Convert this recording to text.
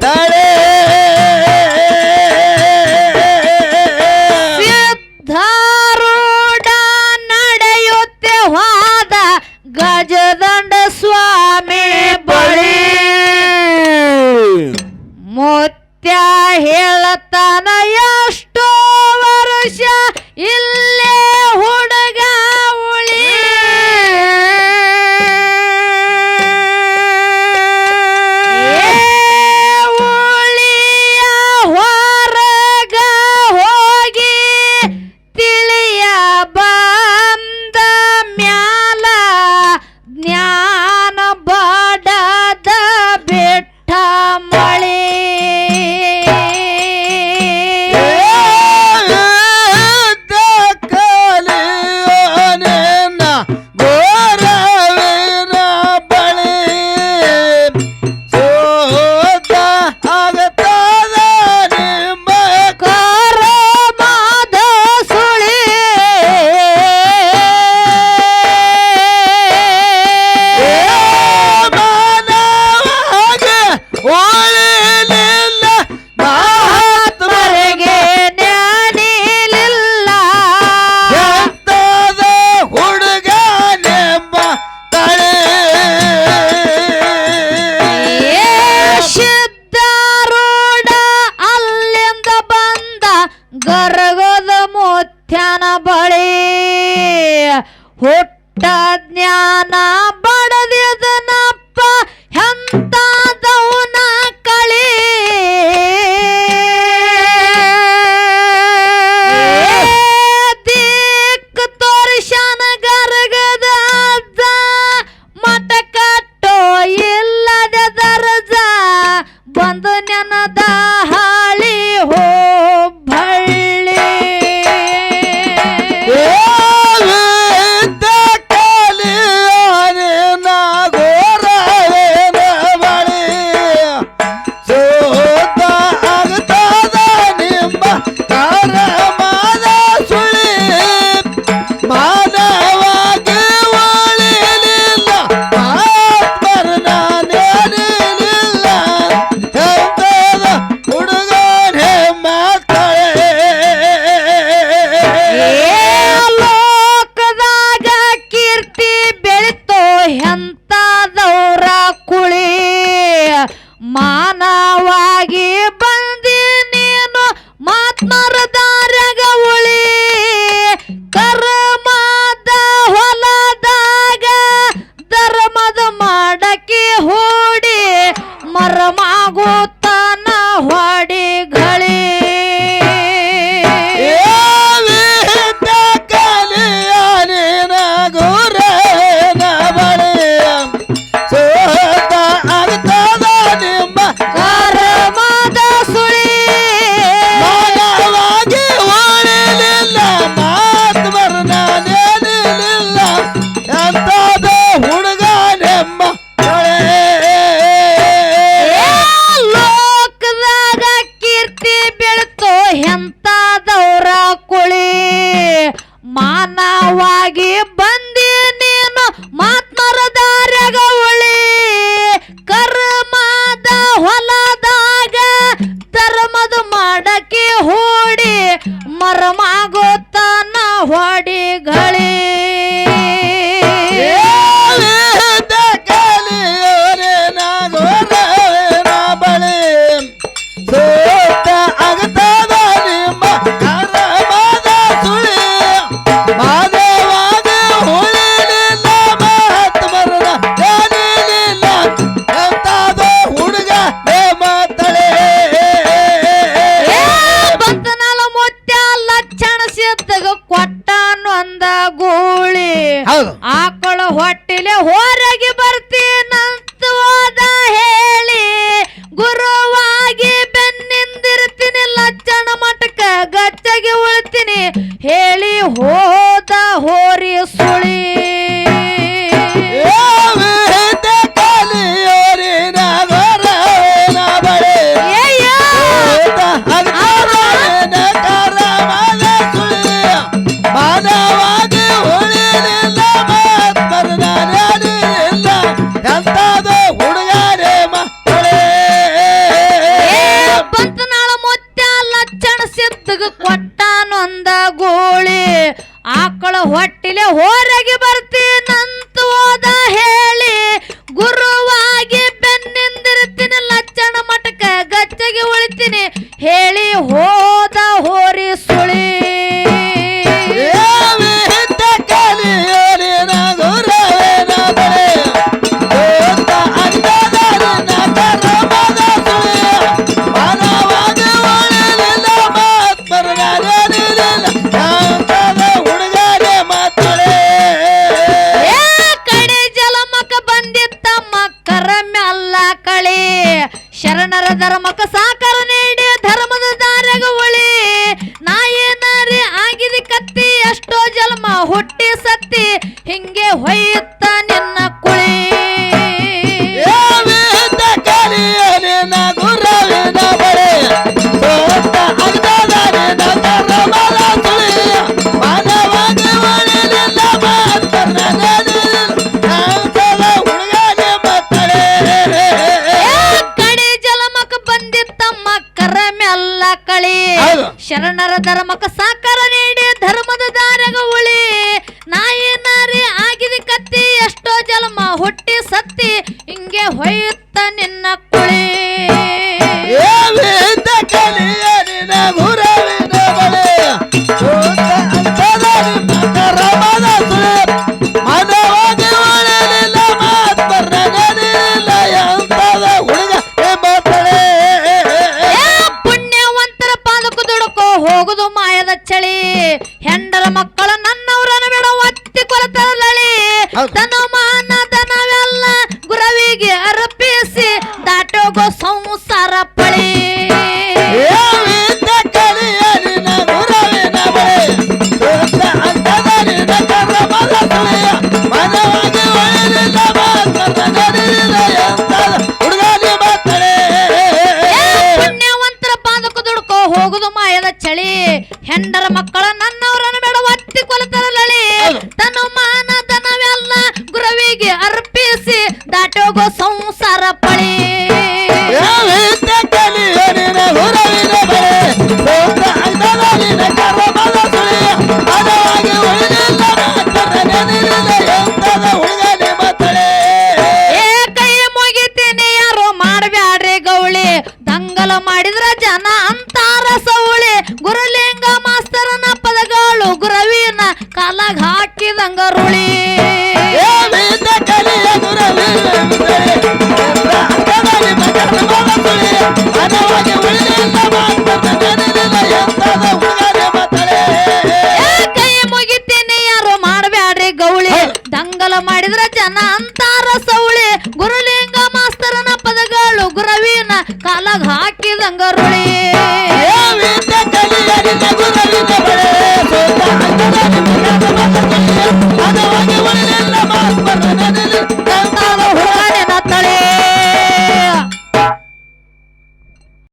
¡Dale! ಗರಗದ ಮುತ್ಯನ ಬಳಿ ಹುಟ್ಟ ಜ್ಞಾನ ಹೊರಗೆ ಬರ್ತೀನಂತ ಹೋದ ಹೇಳಿ ಗುರು ಶರಣರ ಧರ್ಮಕ್ಕ ಸಾಕಾರ ನೀಡಿ, ಧರ್ಮದ ದಾರಿಗ ಉಳಿ. ನಾ ಏನಾರಿ ಆಗಿದ ಕತ್ತಿ, ಎಷ್ಟೋ ಜನ್ಮ ಹುಟ್ಟಿ ಸತ್ತಿ, ಹಿಂಗೆ ಹೊಯ್ಯುತ್ತ ನಿನ್ನ ಕುಳಿ. ಅಣ್ಣರ ಧರ್ಮಕ್ಕ ಸಾಕಾರ ನೀಡಿ, ಧರ್ಮದ ದಾರಗ ಉಳಿ. ನಾಯಿ ನಾರಿ ಆಗಿದ ಕತ್ತಿ, ಎಷ್ಟೋ ಜನ್ಮ ಹುಟ್ಟಿ ಸತ್ತಿ, ಹಿಂಗೆ ಹೊಯ್ಯ dan dalam. தங்கருளே.